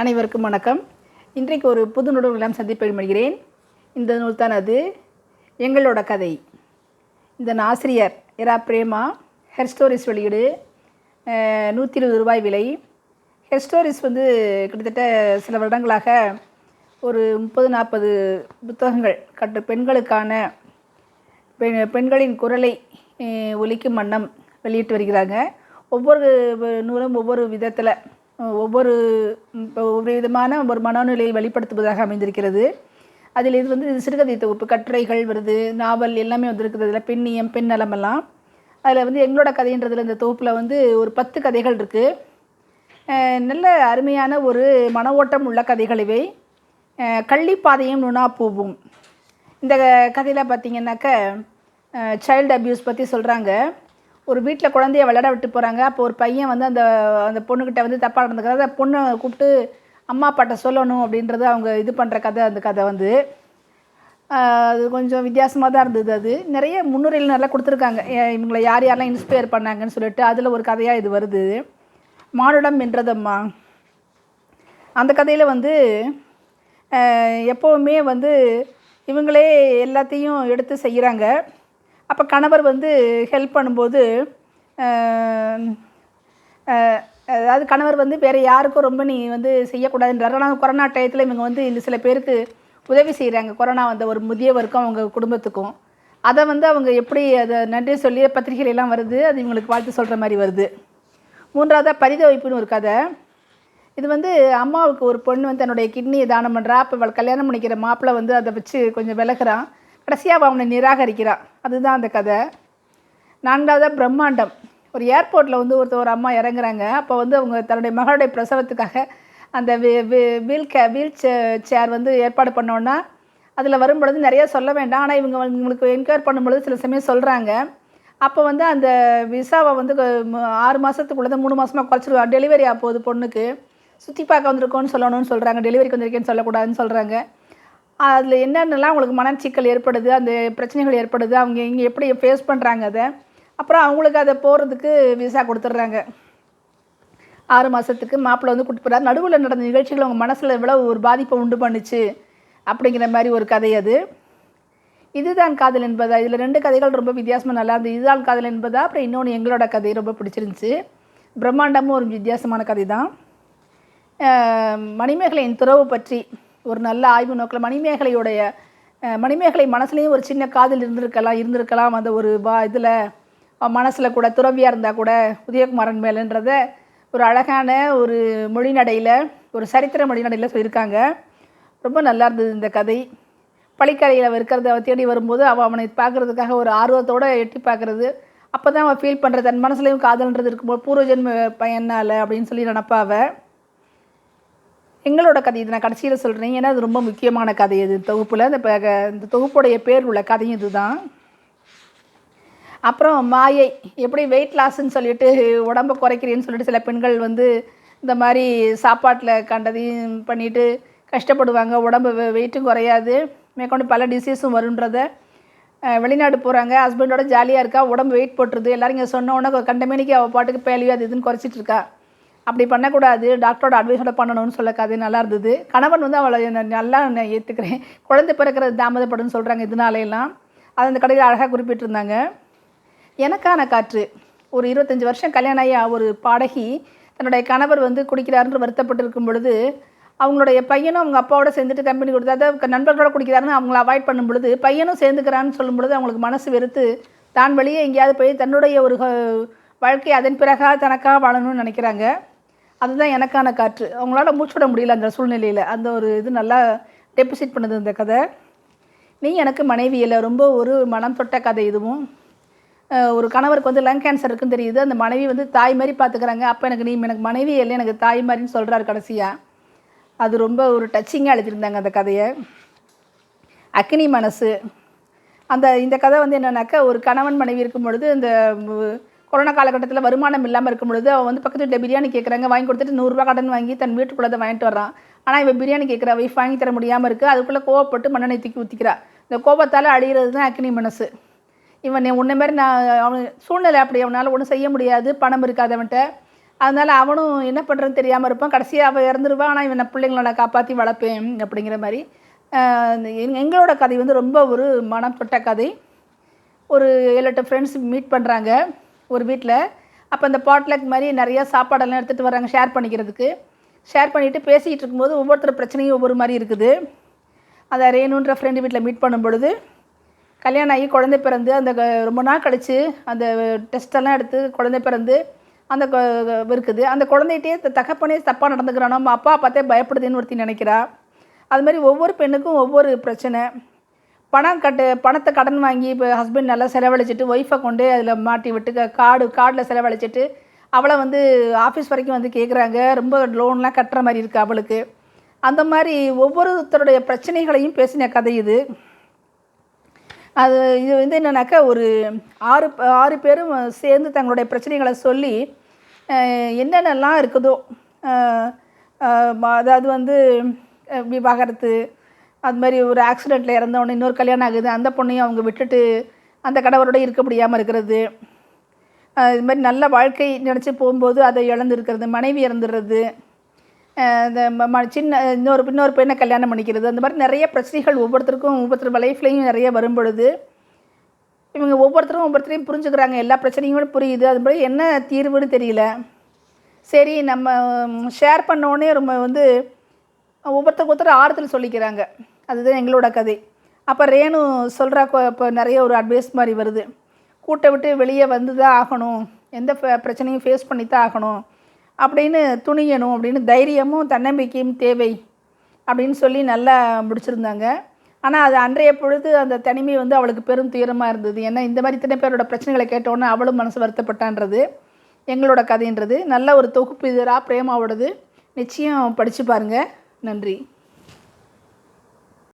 அனைவருக்கும் வணக்கம். இன்றைக்கு ஒரு புது நூல்களெல்லாம் சந்திப்பை மொழிகிறேன் இந்த நூல் தான் அது எங்களோட கதை. இதன் ஆசிரியர் இரா பிரேமா. ஹெர் ஸ்டோரிஸ் வெளியீடு நூற்றி இருபது ரூபாய் விலை. ஹெர் ஸ்டோரிஸ் வந்து கிட்டத்தட்ட சில வருடங்களாக ஒரு முப்பது நாற்பது புத்தகங்கள் கட்டு பெண்களுக்கான பெண் பெண்களின் குரலை ஒலிக்கும் வண்ணம் வெளியிட்டு வருகிறாங்க. ஒவ்வொரு நூலும் ஒவ்வொரு விதத்தில் ஒவ்வொரு இப்போ ஒவ்வொரு விதமான ஒரு மனநிலையை வெளிப்படுத்துவதாக அமைந்திருக்கிறது. அதில் இது வந்து இது சிறுகதை தொகுப்பு கட்டுரைகள் வருது நாவல் எல்லாமே வந்திருக்குது. அதில் பெண்ணியம் பெண் நலமெல்லாம் அதில் வந்து எங்களோட கதைன்றதில் இந்த தொகுப்பில் வந்து ஒரு பத்து கதைகள் இருக்குது நல்ல அருமையான ஒரு மன ஓட்டம் உள்ள கதைகள் இவை. கள்ளிப்பாதையும் நுணா பூவும். இந்த கதையில் பார்த்தீங்கன்னாக்க சைல்டு அப்யூஸ் பற்றி சொல்கிறாங்க ஒரு வீட்டில் குழந்தைய விளையாட விட்டு போகிறாங்க அப்போ ஒரு பையன் வந்து அந்த அந்த பொண்ணுக்கிட்ட வந்து தப்பாக நடந்துக்கிறாரு. அந்த பொண்ணை கூப்பிட்டு அம்மா அப்பாட்ட சொல்லணும் அப்படின்றது அவங்க இது பண்ணுற கதை அந்த கதை வந்து. அது கொஞ்சம் வித்தியாசமாக தான் இருந்தது அது. நிறைய முன்னுரையில் நல்லா கொடுத்துருக்காங்க. ஏ- இவங்களை யார் யாரெல்லாம் இன்ஸ்பயர் பண்ணாங்கன்னு சொல்லிட்டு அதில் ஒரு கதையாக இது வருது. மானுடம் என்றதம்மா அந்த கதையில் வந்து எப்போவுமே வந்து இவங்களே எல்லாத்தையும் எடுத்து செய்கிறாங்க அப்போ கணவர் வந்து ஹெல்ப் பண்ணும்போது அதாவது கணவர் வந்து வேறு யாருக்கும் ரொம்ப நீ வந்து செய்யக்கூடாதுன்றாரு. ஆனால் கொரோனா டயத்தில் இவங்க வந்து இந்த சில பேருக்கு உதவி செய்கிறாங்க கொரோனா வந்த ஒரு முதியவருக்கும் அவங்க குடும்பத்துக்கும். அதை வந்து அவங்க எப்படி அதை நன்றி சொல்லி பத்திரிகைலாம் வருது அது இவங்களுக்கு வாழ்த்து சொல்கிற மாதிரி வருது. மூன்றாவதாக பரிதவிப்புன்னு ஒரு கதை. இது வந்து அம்மாவுக்கு ஒரு பொண்ணு வந்து தன்னுடைய கிட்னியை தானம் பண்ணுறா அப்போ கல்யாணம் பண்ணிக்கிற மாப்பிள்ளை வந்து அதை வச்சு கொஞ்சம் விலகிறான். கடைசியாக அவனை நிராகரிக்கிறான் அதுதான் அந்த கதை. நான்காவதாக பிரம்மாண்டம். ஒரு ஏர்போர்ட்டில் வந்து ஒருத்தர் ஒரு அம்மா இறங்குறாங்க. அப்போ வந்து அவங்க தன்னுடைய மகளுடைய பிரசவத்துக்காக அந்த வீல் கே வீல் சேர் வந்து ஏற்பாடு பண்ணோன்னா அதில் வரும்பொழுது நிறைய சொல்ல வேண்டாம். ஆனால் இவங்க வந்து இவங்களுக்கு என்கொயர் பண்ணும்பொழுது சில சமயம் சொல்கிறாங்க அப்போ வந்து அந்த விசாவை வந்து ஆறு மாதத்துக்குள்ளே மூணு மாதமாக குறைச்சிருவா. டெலிவரி ஆக போகுது பொண்ணுக்கு. சுற்றி பார்க்க வந்திருக்கோன்னு சொல்லணும்னு சொல்கிறாங்க டெலிவரிக்கு வந்திருக்கேன்னு சொல்லக்கூடாதுன்னு சொல்கிறாங்க அதில் என்னென்னலாம் அவங்களுக்கு மனச்சிக்கல் ஏற்படுது அந்த பிரச்சனைகள் ஏற்படுது அவங்க இங்கே எப்படி ஃபேஸ் பண்ணுறாங்க அதை. அப்புறம் அவங்களுக்கு அதை போகிறதுக்கு விசா கொடுத்துட்றாங்க. ஆறு மாதத்துக்கு மாப்பிள்ளை வந்து கூட்டிட்டு போகிறார் நடுவில் நடந்த நிகழ்ச்சிகள் அவங்க மனசில் எவ்வளோ ஒரு பாதிப்பை உண்டு பண்ணுச்சு அப்படிங்கிற மாதிரி ஒரு கதை அது. இதுதான் காதல் என்பதா? இதில் ரெண்டு கதைகள் ரொம்ப வித்தியாசமாக நல்லா இருந்தது. இதுதான் காதல் என்பதா? அப்புறம் இன்னொன்று எங்களோட கதை ரொம்ப பிடிச்சிருந்துச்சு. பிரம்மாண்டமும் ஒரு வித்தியாசமான கதை தான் மணிமேகலையின் துறவு பற்றி ஒரு நல்ல ஆய்வு நோக்கில் மணிமேகலையுடைய மணிமேகலை மனசுலேயும் ஒரு சின்ன காதல் இருந்திருக்கலாம் இருந்திருக்கலாம். அந்த ஒரு வா இதில் மனசில் கூட துறவியாக இருந்தால் கூட உதயகுமாரன் மேலன்றத ஒரு அழகான ஒரு மொழிநடையில் ஒரு சரித்திர மொழிநடையில் சொல்லியிருக்காங்க. ரொம்ப நல்லா இருந்தது இந்த கதை. பழிக்கரையில் அவ இருக்கிறத தேடி வரும்போது அவள் அவனை பார்க்குறதுக்காக ஒரு ஆர்வத்தோடு எட்டி பார்க்குறது. அப்போ தான் அவள் ஃபீல் பண்ணுறது தன் மனசுலையும் காதல்ன்றது இருக்கும்போது பூர்வ ஜென்ம பையனால் அப்படின்னு சொல்லி நினப்பாவ எங்களோட கதை இது. நான் கடைசியில் சொல்கிறேன் ஏன்னா அது ரொம்ப முக்கியமான கதை இது. தொகுப்பில் இந்த இந்த தொகுப்புடைய பேர் உள்ள கதையும் இதுதான். அப்புறம் மாயை எப்படி வெயிட் லாஸ்ன்னு சொல்லிட்டு உடம்பை குறைக்கிறேன்னு சொல்லிட்டு சில பெண்கள் வந்து இந்த மாதிரி சாப்பாட்டில் கண்டதையும் பண்ணிட்டு கஷ்டப்படுவாங்க. உடம்பு வெயிட்டும் குறையாது. மேற்கொண்டு பல டிசீஸும் வருன்றத வெளிநாடு போகிறாங்க ஹஸ்பண்டோட ஜாலியாக இருக்கா? உடம்பு வெயிட் போட்டுருது. எல்லோரும் இங்கே சொன்ன உடனே கண்டமேனிக்கு அவள் பாட்டுக்கு பேலியோ அது இதுன்னு குறைச்சிட்டு இருக்கா? அப்படி பண்ணக்கூடாது டாக்டரோட அட்வைஸோட பண்ணணும்னு சொல்ல கதை நல்லா இருந்தது. கணவன் வந்து அவளை நல்லா நான் ஏற்றுக்கிறேன் குழந்தை பிறக்கிறது தாமதப்படுன்னு சொல்கிறாங்க இதனாலையெல்லாம் அது அந்த கடையில் அழகாக குறிப்பிட்டிருந்தாங்க. எனக்கான காற்று. ஒரு இருபத்தஞ்சி வருஷம் கல்யாணம் ஆகி ஒரு பாடகி தன்னுடைய கணவர் வந்து குடிக்கிறாருன்னு வருத்தப்பட்டு இருக்கும் பொழுது அவங்களுடைய பையனும் அவங்க அப்பாவோட சேர்ந்துட்டு கம்பெனி கொடுத்து நண்பர்களோட குடிக்கிறாருன்னு அவங்கள அவாய்ட் பண்ணும் பொழுது பையனும் சேர்ந்துக்கிறான்னு சொல்லும் பொழுது அவங்களுக்கு மனசு வெறுத்து தான் வெளியே எங்கேயாவது போய் தன்னுடைய ஒரு அஹ், வாழ்க்கை அதன் பிறகாக தனக்காக வாழணும்னு நினைக்கிறாங்க. அதுதான் எனக்கான காற்று. அவங்களால மூச்சு விட முடியல அந்த சூழ்நிலையில். அந்த ஒரு இது நல்லா டெபிசிட் பண்ணுது இந்த கதை. நீ எனக்கு மனைவி இல்லை. ரொம்ப ஒரு மனம் தொட்ட கதை இதுவும். ஒரு கணவருக்கு வந்து லங் கேன்சர் இருக்குன்னு தெரியுது. அந்த மனைவி வந்து தாய் மாதிரி பார்த்துக்கிறாங்க அப்போ எனக்கு நீ எனக்கு மனைவி இல்லை. எனக்கு தாய் மாதிரின்னு சொல்கிறாரு கடைசியாக அது ரொம்ப ஒரு டச்சிங்காக எழுதியிருந்தாங்க அந்த கதையை. அக்னி மனசு. அந்த இந்த கதை வந்து என்னென்னாக்கா ஒரு கணவன் மனைவி இருக்கும் பொழுது இந்த கொரோனா காலகட்டத்தில் வருமானம் இல்லாமல் இருக்கும் பொழுது அவன் வந்து பக்கத்து வீட்டில் பிரியாணி கேட்குறாங்க வாங்கி கொடுத்துட்டு நூறுரூவா கடன் வாங்கி தன் வீட்டுக்குள்ளதை வாங்கிட்டு வரான் ஆனால் இவன் பிரியாணி கேட்குற வைஃப் வாங்கி தர முடியாமல் இருக்குது அதுக்குள்ளே கோவப்பட்டு மண்ணெண்ணெய் தூக்கி ஊற்றிக்கிறா இந்த கோபத்தால் அழியிறது தான் அக்னி மனசு. இவன் நீ உன்னை மாதிரி நான் அவன் சூழ்நிலை அப்படி அவனால் ஒன்றும் செய்ய முடியாது பணம் இருக்காதவன்ட்ட அதனால் அவனும் என்ன பண்ணுறதுன்னு தெரியாமல் இருப்பான். கடைசியாக அவள் இறந்துருவான் ஆனால் இவனை பிள்ளைங்கள நான் காப்பாற்றி வளர்ப்பேன் அப்படிங்கிற மாதிரி. எங்களோட கதை வந்து ரொம்ப ஒரு மனம் தொட்ட கதை. ஒரு ஏழு எட்டு ஃப்ரெண்ட்ஸ் மீட் பண்ணுறாங்க ஒரு வீட்டில் அப்போ அந்த பாட்லக் மாதிரி நிறையா சாப்பாடெல்லாம் எடுத்துகிட்டு வராங்க ஷேர் பண்ணிக்கிறதுக்கு. ஷேர் பண்ணிவிட்டு பேசிகிட்டு இருக்கும்போது ஒவ்வொருத்தர் பிரச்சனையும் ஒவ்வொரு மாதிரி இருக்குது. அதை ரேணுன்ற ஃப்ரெண்டு வீட்டில் மீட் பண்ணும் பொழுது கல்யாணம் ஆகி குழந்தை பிறந்து அந்த க- ரொம்ப நாள் கழித்து அந்த டெஸ்டெல்லாம் எடுத்து குழந்தை பிறந்து அந்த இருக்குது. அந்த குழந்தைகிட்டே தகப்பனே தப்பாக நடந்துக்கிறானோ? நம்ம அப்பா பார்த்தே பயப்படுதுன்னு ஒருத்தி நினைக்கிறா. அது மாதிரி ஒவ்வொரு பெண்ணுக்கும் ஒவ்வொரு பிரச்சனை. பணம் கட்டு பணத்தை கடன் வாங்கி இப்போ ஹஸ்பண்ட் நல்லா செலவழிச்சிட்டு ஒய்ஃபை கொண்டு அதில் மாட்டி விட்டு கார்டு கார்டில் செலவழிச்சிட்டு அவளை வந்து ஆஃபீஸ் வரைக்கும் வந்து கேட்குறாங்க ரொம்ப லோன்லாம் கட்டுற மாதிரி இருக்குது அவளுக்கு. அந்த மாதிரி ஒவ்வொருத்தருடைய பிரச்சனைகளையும் பேசின கதை இது. அது இது வந்து என்னன்னாக்கா ஒரு ஆறு ஆறு பேரும் சேர்ந்து தங்களுடைய பிரச்சனைகளை சொல்லி என்னென்னலாம் இருக்குதோ அதாவது வந்து விவாகரத்து அது மாதிரி ஒரு ஆக்சிடெண்ட்டில் இறந்தவொடனே இன்னொரு கல்யாணம் ஆகுது. அந்த பொண்ணையும் அவங்க விட்டுட்டு அந்த கணவரோட இருக்க முடியாமல் இருக்கிறது. இது மாதிரி நல்ல வாழ்க்கை நினச்சி போகும்போது அதை இழந்துருக்கிறது மனைவி இறந்துடுறது. இந்த ம- சின்ன இன்னொரு இன்னொரு பெண்ணை கல்யாணம் பண்ணிக்கிறது. அந்த மாதிரி நிறைய பிரச்சனைகள் ஒவ்வொருத்தருக்கும் ஒவ்வொருத்தர் லைஃப்லேயும் நிறைய வரும் பொழுது இவங்க ஒவ்வொருத்தரும் ஒவ்வொருத்தரையும் புரிஞ்சுக்கிறாங்க. எல்லா பிரச்சனையும் புரியுது. அது மாதிரி என்ன தீர்வுன்னு தெரியல. சரி நம்ம ஷேர் பண்ணோடனே ரொம்ப வந்து ஒவ்வொருத்தருக்கு ஒருத்தர் ஆறுதல் சொல்லிக்கிறாங்க. அதுதான் எங்களோட கதை. அப்போ ரேணு சொல்கிறா இப்போ நிறைய ஒரு அட்வைஸ் மாதிரி வருது. கூட்டை விட்டு வெளியே வந்து தான் ஆகணும். எந்த பிரச்சனையும் ஃபேஸ் பண்ணி தான் ஆகணும். அப்படின்னு துணியணும் அப்படின்னு தைரியமும் தன்னம்பிக்கையும் தேவை அப்படின்னு சொல்லி நல்லா முடிச்சிருந்தாங்க. ஆனால் அது அன்றைய பொழுது அந்த தனிமை வந்து அவளுக்கு பெரும் துயரமாக இருந்தது. ஏன்னா இந்த மாதிரி இத்தனை பேரோட பிரச்சனைகளை கேட்டோன்னே அவளும் மனசு வருத்தப்பட்டான்றது. எங்களோட கதைன்றது. நல்ல ஒரு தொகுப்பு இதராக பிரேமாவோடது. நிச்சயம் படித்து பாருங்கள் நன்றி.